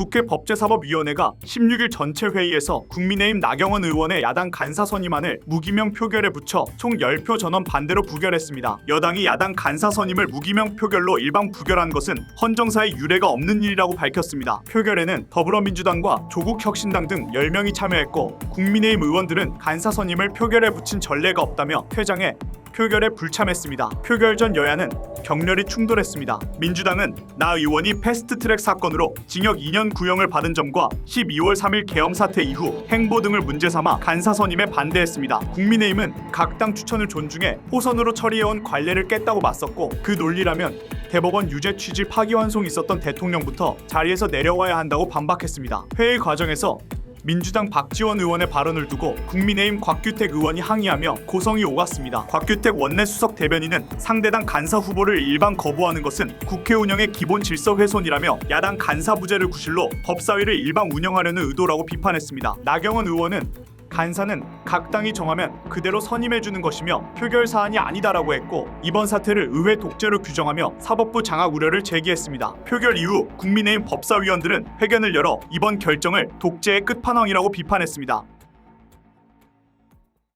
국회 법제사법위원회가 16일 전체 회의에서 국민의힘 나경원 의원의 야당 간사 선임안을 무기명 표결에 붙여 총 10표 전원 반대로 부결했습니다. 여당이 야당 간사 선임을 무기명 표결로 일방 부결한 것은 헌정사에 유례가 없는 일이라고 밝혔습니다. 표결에는 더불어민주당과 조국혁신당 등 10명이 참여했고 국민의힘 의원들은 간사 선임을 표결에 붙인 전례가 없다며 퇴장해 표결에 불참했습니다. 표결 전 여야는 격렬히 충돌했습니다. 민주당은 나 의원이 패스트트랙 사건으로 징역 2년 구형을 받은 점과 12월 3일 계엄 사태 이후 행보 등을 문제 삼아 간사 선임에 반대했습니다. 국민의힘은 각 당 추천을 존중해 호선으로 처리해온 관례를 깼다고 맞섰고 그 논리라면 대법원 유죄 취지 파기환송이 있었던 대통령부터 자리에서 내려와야 한다고 반박했습니다. 회의 과정에서 민주당 박지원 의원의 발언을 두고 국민의힘 곽규택 의원이 항의하며 고성이 오갔습니다. 곽규택 원내 수석 대변인은 상대당 간사 후보를 일방 거부하는 것은 국회 운영의 기본 질서 훼손이라며 야당 간사 부재를 구실로 법사위를 일방 운영하려는 의도라고 비판했습니다. 나경원 의원은 간사는 각 당이 정하면 그대로 선임해 주는 것이며 표결 사안이 아니다라고 했고 이번 사태를 의회 독재로 규정하며 사법부 장악 우려를 제기했습니다. 표결 이후 국민의힘 법사위원들은 회견을 열어 이번 결정을 독재의 끝판왕이라고 비판했습니다.